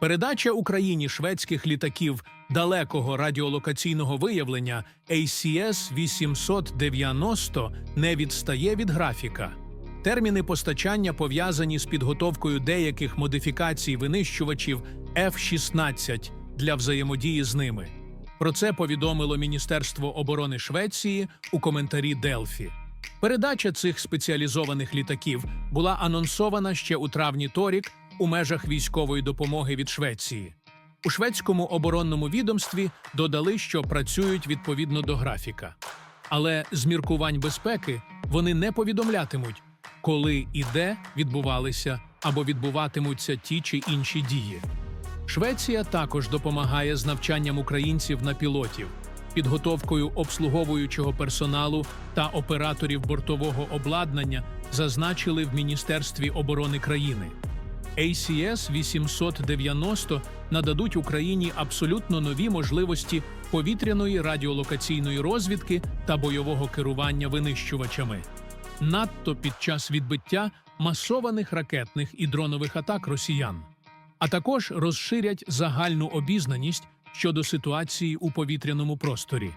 Передача Україні шведських літаків далекого радіолокаційного виявлення ACS 890 не відстає від графіка. Терміни постачання пов'язані з підготовкою деяких модифікацій винищувачів F-16 для взаємодії з ними. Про це повідомило Міністерство оборони Швеції у коментарі Делфі. Передача цих спеціалізованих літаків була анонсована ще у травні торік у межах військової допомоги від Швеції. У шведському оборонному відомстві додали, що працюють відповідно до графіка. Але з міркувань безпеки вони не повідомлятимуть, коли і де відбувалися або відбуватимуться ті чи інші дії. Швеція також допомагає з навчанням українців на пілотів, підготовкою обслуговуючого персоналу та операторів бортового обладнання, зазначили в Міністерстві оборони країни. ACS 890 нададуть Україні абсолютно нові можливості повітряної радіолокаційної розвідки та бойового керування винищувачами. Надто під час відбиття масованих ракетних і дронових атак росіян, а також розширять загальну обізнаність щодо ситуації у повітряному просторі.